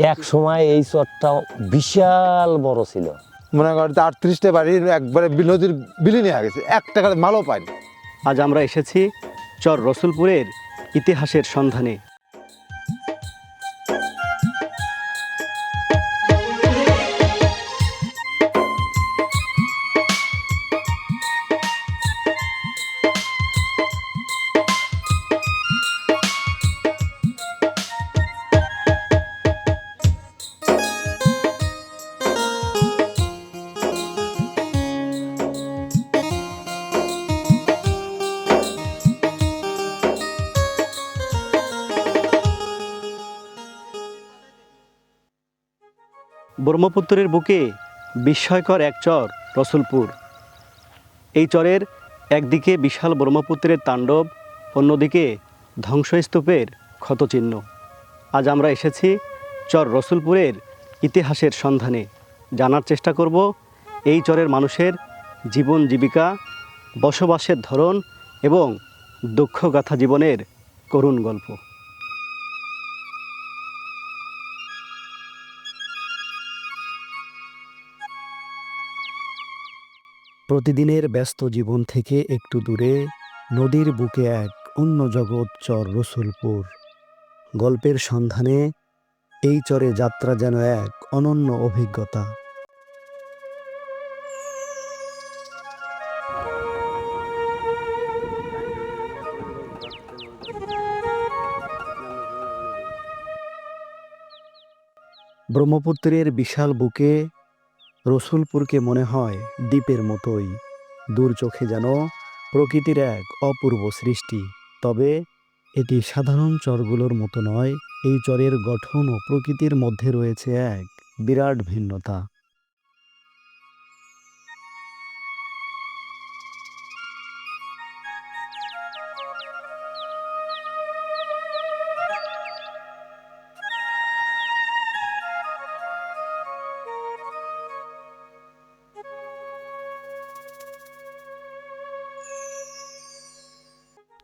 এক সময় এই চরটা বিশাল বড় ছিল। মনে করেন আটত্রিশটা বাড়ি একবারে নদীর বিলীন হয়ে গেছে। এক টাকার মালও পায়নি। আজ আমরা এসেছি চর রসুলপুরের ইতিহাসের সন্ধানে। ব্রহ্মপুত্রের বুকে বিস্ময়কর এক চর, রসুলপুর। এই চরের একদিকে বিশাল ব্রহ্মপুত্রের তাণ্ডব, অন্যদিকে ধ্বংসস্তূপের ক্ষতচিহ্ন। আজ আমরা এসেছি চর রসুলপুরের ইতিহাসের সন্ধানে। জানার চেষ্টা করব এই চরের মানুষের জীবন জীবিকা, বসবাসের ধরন এবং দুঃখগাথা জীবনের করুণ গল্প। প্রতিদিনের ব্যস্ত জীবন থেকে একটু দূরে, নদীর বুকে এক অন্য জগৎ চর রসুলপুর। গল্পের সন্ধানে এই চরে যাত্রা যেন এক অনন্য অভিজ্ঞতা। ব্রহ্মপুত্রের বিশাল বুকে রসুলপুরকে মনে হয় দ্বীপের মতোই। দূর চোখে যেন প্রকৃতির এক অপূর্ব সৃষ্টি। তবে এটি সাধারণ চরগুলোর মতো নয়, এই চরের গঠন ও প্রকৃতির মধ্যে রয়েছে এক বিরাট ভিন্নতা।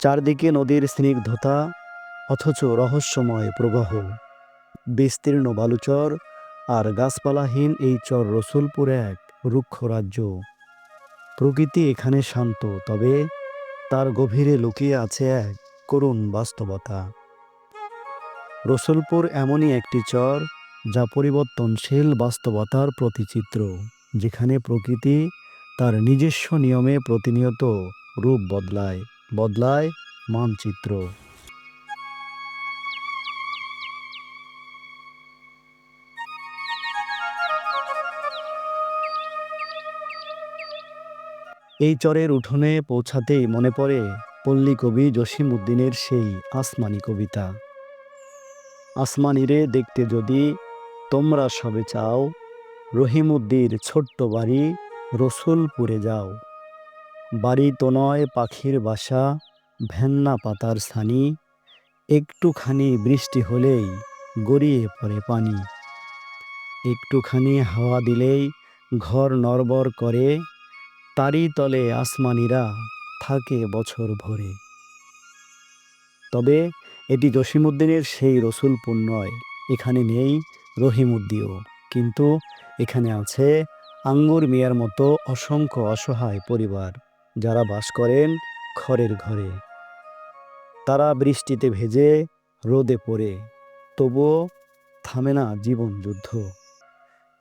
চারদিকে নদীর স্নিগ্ধতা, অথচ রহস্যময় প্রবাহ। বিস্তীর্ণ বালুচর আর গাছপালাহীন এই চর রসুলপুর এক রুক্ষ রাজ্য। প্রকৃতি এখানে শান্ত, তবে তার গভীরে লুকিয়ে আছে এক করুণ বাস্তবতা। রসুলপুর এমনই একটি চর, যা পরিবর্তনশীল বাস্তবতার প্রতিচিত্র, যেখানে প্রকৃতি তার নিজস্ব নিয়মে প্রতিনিয়ত রূপ বদলায়। বদলায় মানচিত্র। এই চরের উঠোনে পৌঁছাতেই মনে পড়ে পল্লী কবি জসিম উদ্দিনের সেই আসমানি কবিতা। আসমানিরে দেখতে যদি তোমরা সবে চাও রহিমুদ্দির ছোট্ট বাড়ি রসুলপুরে যাও। বাড়ি তো নয় পাখির বাসা, ভেন্না পাতার স্থানি একটুখানি বৃষ্টি হলেই গড়িয়ে পড়ে পানি। একটুখানি হাওয়া দিলেই ঘর নড়বড় করে, তারই তলে আসমানিরা থাকে বছর ভরে। তবে এটি জসিমুদ্দিনের সেই রসুলপুর নয়, এখানে নেই রহিমুদ্দিও কিন্তু এখানে আছে আঙ্গুর মিয়ার মতো অসংখ্য অসহায় পরিবার। যারা বাস করেন খড়ের ঘরে। তারা বৃষ্টিতে ভেজে রোদে পড়ে, তবুও থামে না জীবন যুদ্ধ।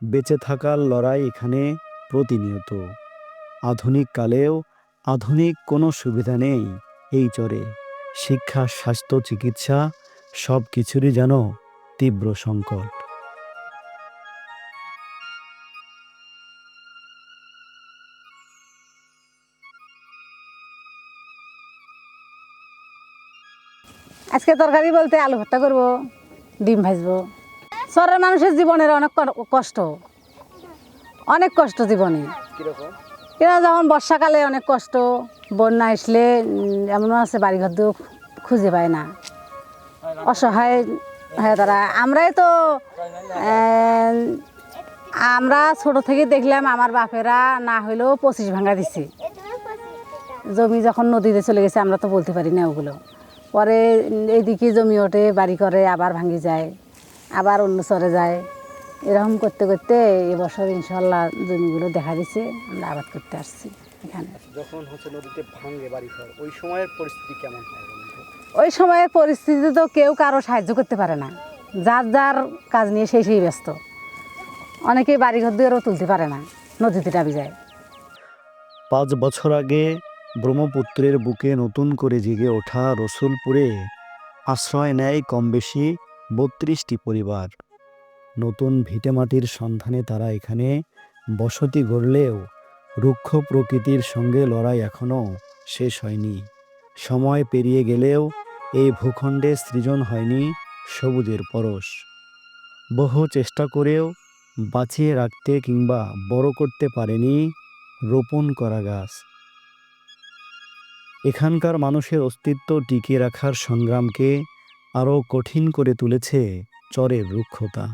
বেঁচে থাকার লড়াই এখানে প্রতিনিয়ত। আধুনিক কালেও আধুনিক কোনো সুবিধা নেই এই চরে। শিক্ষা, স্বাস্থ্য, চিকিৎসা সব কিছুরই যেন তীব্র সংকট। আজকে তরকারি বলতে আলু ভর্তা করব ডিম ভাজবো। শহরের মানুষের জীবনের অনেক কষ্ট। অনেক কষ্ট জীবনে। এরা যেমন বর্ষাকালে অনেক কষ্ট বন্যা আসলে উম, এমন আছে বাড়িঘর দিয়েও খুঁজে পায় না। অসহায় হ্যাঁ তারা। আমরাই তো আমরা ছোট থেকে দেখলাম আমার বাপেরা না হইলেও পঁচিশ ভাঙা দিছে। জমি যখন নদীতে চলে গেছে আমরা তো বলতে পারি না ওগুলো। পরে এইদিকে জমি ওঠে বাড়ি করে আবার ভাঙি যায় আবার অন্য চরে যায়। এরকম করতে করতে এবছর ইনশাল্লাহ জমিগুলো দেখা দিছে আমরা আবাদ করতে আসছি এখানে। যখন হচ্ছে নদীতে ভাঙে বাড়ি ঘর ওই সময়ের পরিস্থিতি কেমন তো? ওই সময়ের পরিস্থিতি তো কেউ কারও সাহায্য করতে পারে না। যার যার কাজ নিয়ে সেই সেই ব্যস্ত। অনেকেই বাড়িঘর দুয়ারও তুলতে পারে না নদীতে ডাবি যায়। পাঁচ বছর আগে ব্রহ্মপুত্রের বুকে নতুন করে জেগে ওঠা রসুলপুরে আশ্রয় নেয় কম বেশি বত্রিশটি পরিবার। নতুন ভিটেমাটির সন্ধানে তারা এখানে বসতি গড়লেও রুক্ষ প্রকৃতির সঙ্গে লড়াই এখনও শেষ হয়নি। সময় পেরিয়ে গেলেও এই ভূখণ্ডে সৃজন হয়নি সবুজের পরশ। বহু চেষ্টা করেও বাঁচিয়ে রাখতে কিংবা বড় করতে পারেনি রোপণ করা গাছ। এখানকার মানুষের অস্তিত্ব টিকিয়ে রাখার সংগ্রামকে আরও কঠিন করে তুলেছে চরের রুক্ষতা।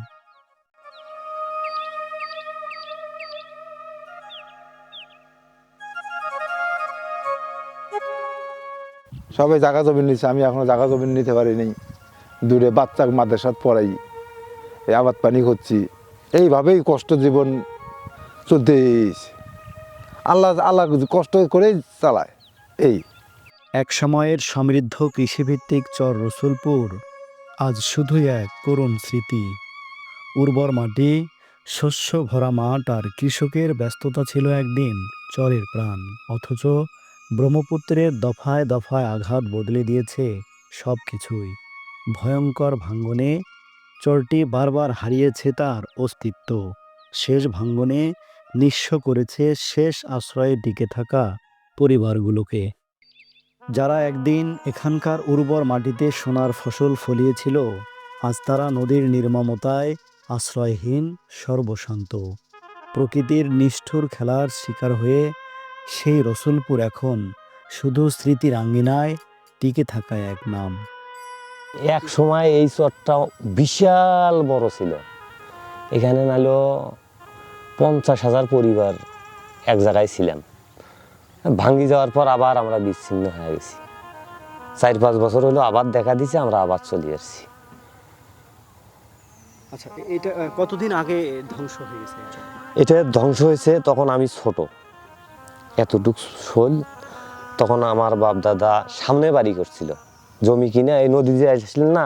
সবাই জায়গা জমি নিচ্ছে আমি এখনও জায়গা জমি নিতে পারিনি। দূরে বাচ্চা মাদ্রাসাত পড়াই, এই আবাদ পানি করছি। এইভাবেই কষ্ট জীবন চলতে আল্লাহ আল্লাহ কষ্ট করেই চালায়, এই। এক সময়ের সমৃদ্ধ কৃষিভিত্তিক চর রসুলপুর, আজ শুধুই এক করুণ স্মৃতি। উর্বর মাটি, শস্য ভরা মাঠ আর কৃষকের ব্যস্ততা ছিল একদিন চরের প্রাণ। অথচ ব্রহ্মপুত্রের দফায় দফায় আঘাত বদলে দিয়েছে সব কিছুই ভয়ঙ্কর ভাঙ্গনে চরটি বারবার হারিয়েছে তার অস্তিত্ব। শেষ ভাঙ্গনে নিঃস্ব করেছে শেষ আশ্রয়ে টিকে থাকা পরিবারগুলোকে। যারা একদিন এখানকার উর্বর মাটিতে সোনার ফসল ফলিয়েছিল, আজ তারা নদীর নির্মমতায় আশ্রয়হীন সর্বশান্ত। প্রকৃতির নিষ্ঠুর খেলার শিকার হয়ে সেই রসুলপুর এখন শুধু স্মৃতির আঙ্গিনায় টিকে থাকা এক নাম। এক সময় এই চরটা বিশাল বড় ছিল। এখানে নাহলে পঞ্চাশ হাজার পরিবার এক জায়গায় ছিলাম ভাঙ্গি যাওয়ার পর আবার আমরা বিচ্ছিন্ন হয়ে গেছি। চার পাঁচ বছর হলো আবার দেখা দিছে আমরা আবার চলে আসছি। আচ্ছা এটা কতদিন আগে ধ্বংস হয়ে গেছে এটা ধ্বংস হয়েছে তখন আমি ছোট। এতটুক শোল তখন আমার বাপ দাদা সামনে বাড়ি করছিল। জমি কিনে এই নদী যে আসছিলেন না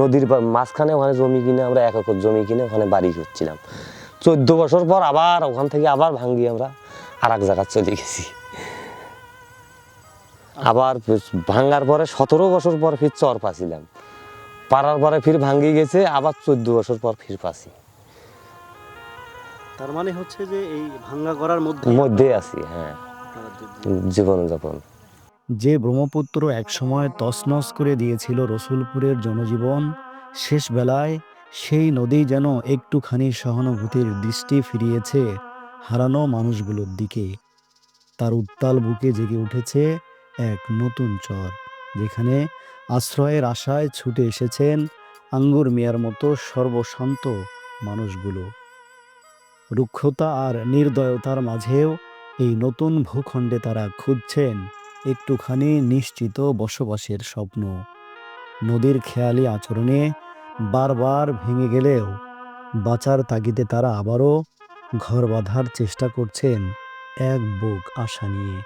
নদীর মাঝখানে ওখানে জমি কিনে আমরা এক একর জমি কিনে ওখানে বাড়ি করছিলাম। চোদ্দ বছর পর আবার ওখান থেকে আবার ভাঙ্গি আমরা আর এক জায়গায় চলে গেছি। আবার ভাঙ্গার পরে সতেরো বছর পর ফির চর পাছিলাম। পারার পরে ফির ভাঙ্গি গেছে আবার চোদ্দ বছর পর ফির পাছি। তার মানে হচ্ছে যে এই ভাঙ্গা করার মধ্যে মধ্যে আছি হ্যাঁ। জীবনযাপন। যে ব্রহ্মপুত্র একসময় তছনছ করে দিয়েছিল রসুলপুরের জনজীবন শেষ বেলায় সেই নদী যেন একটুখানি সহানুভূতির দৃষ্টি ফিরিয়েছে হারানো মানুষগুলোর দিকে। তার উত্তাল বুকে জেগে উঠেছে এক নতুন চর, যেখানে আশ্রয়ের আশায় ছুটে এসেছেন আঙ্গুর মিয়ার মতো সর্বশান্ত মানুষগুলো। রুক্ষতা আর নির্দয়তার মাঝেও এই নতুন ভূখণ্ডে তারা খুঁজছেন একটুখানি নিশ্চিত বসবাসের স্বপ্ন। নদীর খেয়ালি আচরণে বারবার ভেঙে গেলেও বাঁচার তাগিদে তারা আবারও ঘর বাঁধার চেষ্টা করছেন এক বুক আশা নিয়ে।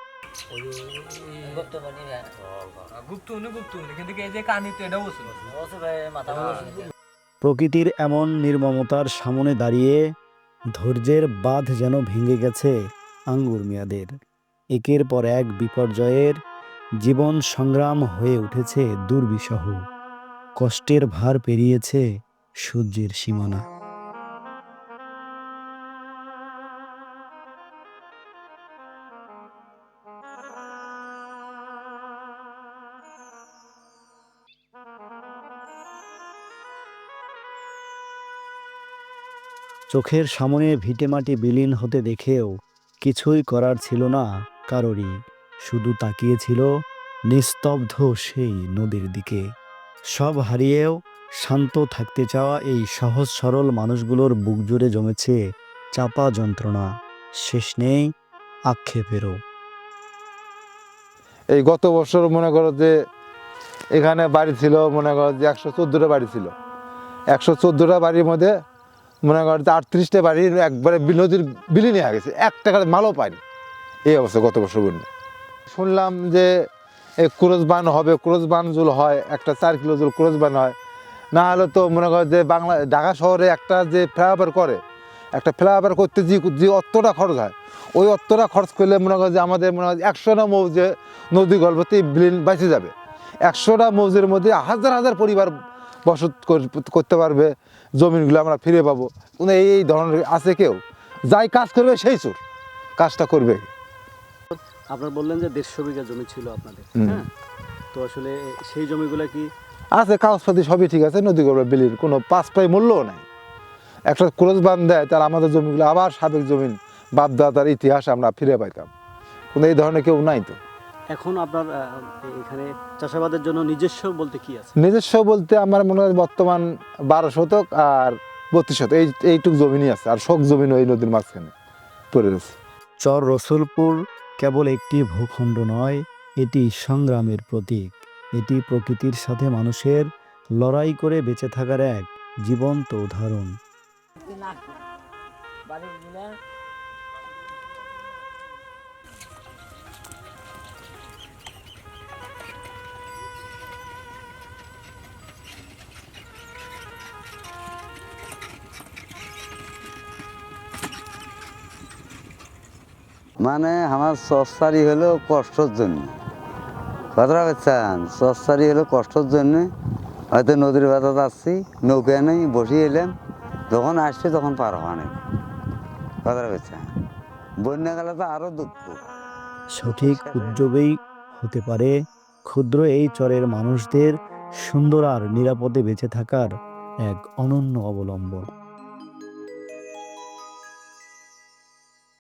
গুপ্ত গুপ্ত উনি কিন্তু যে কানি তো এটাও বসে প্রকৃতির এমন নির্মমতার সামনে দাঁড়িয়ে ধৈর্যের বাঁধ যেন ভেঙে গেছে আঙ্গুর মিয়াদের। একের পর এক বিপর্যয়ের জীবন সংগ্রাম হয়ে উঠেছে দুর্বিষহ। কষ্টের ভার পেরিয়েছে সূর্যের সীমানা। চোখের সামনে ভিটেমাটি বিলীন হতে দেখেও কিছুই করার ছিল না কারোরই, শুধু তাকিয়েছিল নিস্তব্ধ সেই নদীর দিকে। সব হারিয়েও শান্ত থাকতে চাওয়া এই সহজ সরল মানুষগুলোর বুক জুড়ে জমেছে চাপা যন্ত্রণা, শেষ নেই আক্ষেপেরও। এই গত বছর মনে করো যে এখানে বাড়ি ছিল, মনে কর যে একশো চোদ্দোটা বাড়ি ছিল। একশো চোদ্দোটা বাড়ির মধ্যে মনে কর যে আটত্রিশটা বাড়ি একবারে নদীর বিলীন হয়ে গেছে। এক টাকার মালও পায়নি। এই অবস্থা গত বছর বন্যা শুনলাম যে এই ক্রোজ বান হবে ক্রোজ বান জুল হয়, একটা চার কিলো জুল ক্রোজ বান হয়। না হলে তো মনে কর যে বাংলা ঢাকা শহরে একটা যে ফ্লাইওভার করে, একটা ফ্লাইওভার করতে যে যে অর্থটা খরচ হয়, ওই অর্থটা খরচ করলে মনে কর যে আমাদের মনে হয় একশোটা যে নদী গল্পতে বিলীন বেঁচে যাবে। একশোটা মৌজের মধ্যে হাজার হাজার পরিবার বসত কর- করতে পারবে জমিনগুলো আমরা ফিরে পাবো। কিন্তু এই এই ধরনের আছে কেউ? যাই কাজ করবে সেই চোর কাজটা করবে। আপনার বললেন যে দেড়শো বিঘা জমি ছিল আপনাদের হ্যাঁ? তো আসলে সেই জমিগুলো কি আছে কাগজপাতি সবই ঠিক আছে নদী গর্ভে বিলির কোনো পাঁচ পাই মূল্যও নাই। একটা ক্রোজ বান দেয় তাহলে আমাদের জমিগুলো আবার সাবেক জমিন বাপদাদার ইতিহাস আমরা ফিরে পাইতাম। কোনো এই ধরনের কেউ নাই তো। এখন আপনার এখানে চাষাবাদের জন্য নিজস্ব বলতে কি আছে? নিজস্ব বলতে আমার মনে হয় বর্তমান বারো শতক আর বত্রিশ শতক। এই এইটুক জমিনই আছে আর শোক জমিন ওই নদীর মাঝখানে পড়ে রয়েছে। চর রসুলপুর কেবল একটি ভূখণ্ড নয় এটি সংগ্রামের প্রতীক। এটি প্রকৃতির সাথে মানুষের লড়াই করে বেঁচে থাকার এক জীবন্ত উদাহরণ। মানে আমার সস্তারি হলো কষ্টর জন্য। কথাটা বুঝছেন সস্তারি হলো কষ্টর জন্য। হয়তো নদীর বাতা যাচ্ছি নৌকা নেই বসিয়ে এলাম। যখন আসছে তখন পার হওয়া নেই। কথাটা বুঝছেন বন্যা গেলে তো আরও দুঃখ। সঠিক উদ্যোগেই হতে পারে ক্ষুদ্র এই চরের মানুষদের সুন্দর আর নিরাপদে বেঁচে থাকার এক অনন্য অবলম্বন।